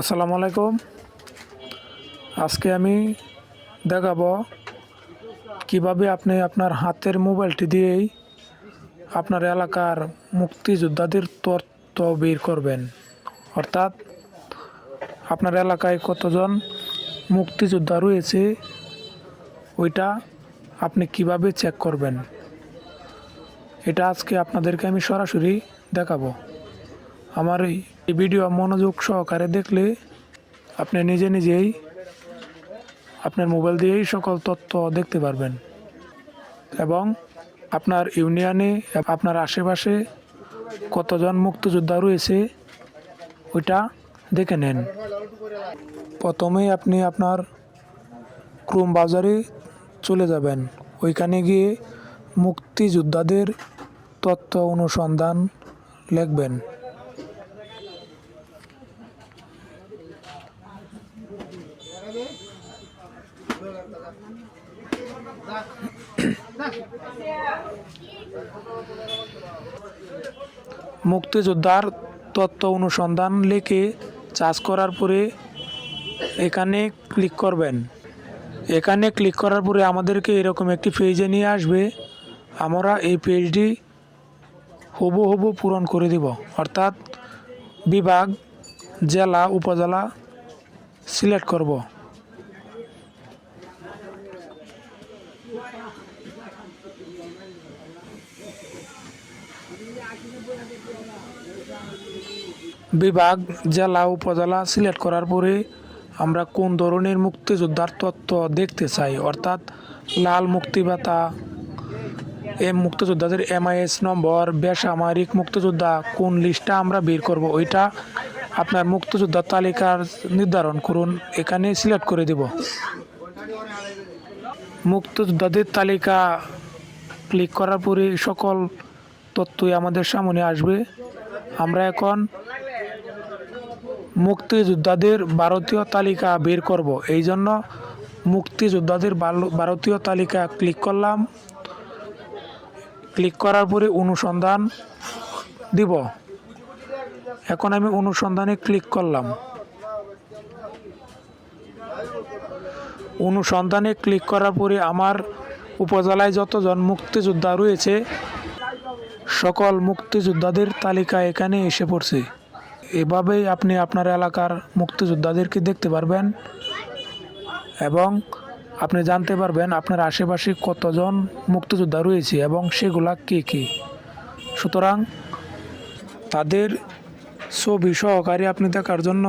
আসসালামু আলাইকুম। আজকে আমি দেখাবো কীভাবে আপনি আপনার হাতের মোবাইলটি দিয়েই আপনার এলাকার মুক্তিযোদ্ধাদের তথ্য বের করবেন। অর্থাৎ আপনার এলাকায় কতজন মুক্তিযোদ্ধা রয়েছে, ওইটা আপনি কীভাবে চেক করবেন? এটা আজকে আপনাদেরকে আমি সরাসরি দেখাবো। আমার এই এই ভিডিও মনোযোগ সহকারে দেখলে আপনি নিজে নিজেই আপনার মোবাইল দিয়েই সকল তথ্য দেখতে পারবেন। এবং আপনার ইউনিয়নে, আপনার আশেপাশে কতজন মুক্তিযোদ্ধা রয়েছে, ওইটা দেখে নেন। প্রথমেই আপনি আপনার ক্রোম বাজারে চলে যাবেন। ওইখানে গিয়ে মুক্তিযোদ্ধাদের তথ্য অনুসন্ধান লিখবেন। মুক্তিযোদ্ধার তত্ত্ব অনুসন্ধান লিখে চার্জ করার পরে এখানে ক্লিক করবেন। এখানে ক্লিক করার পরে আমাদেরকে এরকম একটি পেজে নিয়ে আসবে। আমরা এই পেজটি হবু হবু পূরণ করে দিব। অর্থাৎ বিভাগ, জেলা, উপজেলা সিলেক্ট করব। বিভাগ, জেলা, উপজেলা সিলেক্ট করার পরে আমরা কোন ধরনের মুক্তিযোদ্ধার তত্ত্ব দেখতে চাই? অর্থাৎ লাল মুক্তিবাতা এম মুক্তিযোদ্ধাদের এমআইএস নম্বর, বেসামরিক মুক্তিযোদ্ধা কোন লিস্টটা আমরা বের করব? ওইটা আপনার মুক্তিযোদ্ধার তালিকার নির্ধারণ করুন। এখানে সিলেক্ট করে দেব। মুক্তিযোদ্ধাদের তালিকা ক্লিক করার পরে সকল তথ্যই আমাদের সামনে আসবে। আমরা এখন মুক্তিযোদ্ধাদের ভারতীয় তালিকা বের করব। এই জন্য মুক্তিযোদ্ধাদের ভারতীয় তালিকা ক্লিক করলাম। ক্লিক করার পরে অনুসন্ধান দিব। এখন আমি অনুসন্ধানে ক্লিক করলাম। অনুসন্ধানে ক্লিক করার পরে আমার উপজেলায় যতজন মুক্তিযোদ্ধা রয়েছে, সকল মুক্তিযোদ্ধাদের তালিকা এখানে এসে পড়ছে। এভাবেই আপনি আপনার এলাকার মুক্তিযোদ্ধাদেরকে দেখতে পারবেন এবং আপনি জানতে পারবেন আপনার আশেপাশে কতজন মুক্তিযোদ্ধা রয়েছে এবং সেগুলা কে কী। সুতরাং তাদের ছবি সহকারে আপনি দেখার জন্য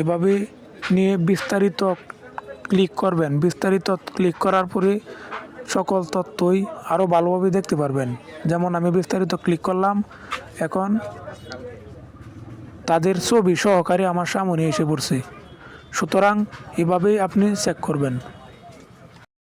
এভাবে নিয়ে বিস্তারিত ক্লিক করবেন। বিস্তারিত ক্লিক করার পরে সকল তথ্যই আরও ভালোভাবে দেখতে পারবেন। যেমন আমি বিস্তারিত ক্লিক করলাম, এখন তাদের ছবি সহকারে আমার সামনে এসে পড়ছে। সুতরাং এভাবেই আপনি চেক করবেন।